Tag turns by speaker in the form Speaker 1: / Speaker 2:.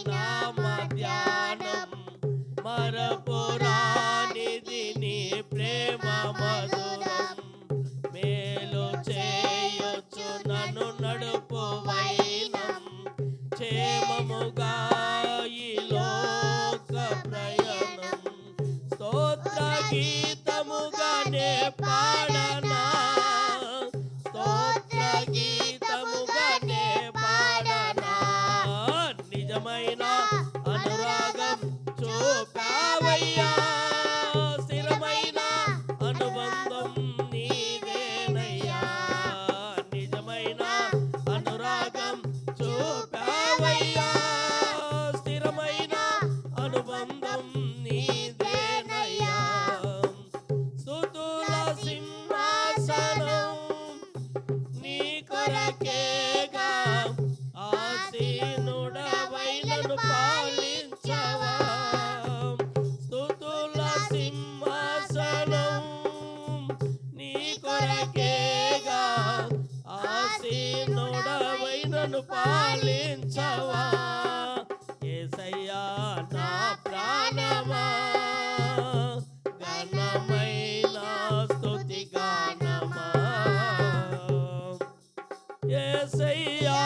Speaker 1: నామ ధ్యానం మరపురానిది నీ ప్రేమ మధురం మేలు చేయొచ్చు నన్ను నడుపు వైనం. క్షేమముగా ఈ లోక ప్రయాణం. స్తోత్ర గీతముగానే పాడను. అనురాగం చూపావయ్యా. స్థిరమైన అనుబంధం నీదేనయ్యా నిజమైన అనురాగం చూపావయ్యా. స్థిరమైన అనుబంధం నీదేనయ్యా స్తుతుల సింహాసనం నీ కొరకేగా. ఆసీనుడవై దీనుడవై పాలించవా? ఏసయ్యా నా ప్రాణమా? ఘనమైన స్థుతి గానమా? ఏసయ్యా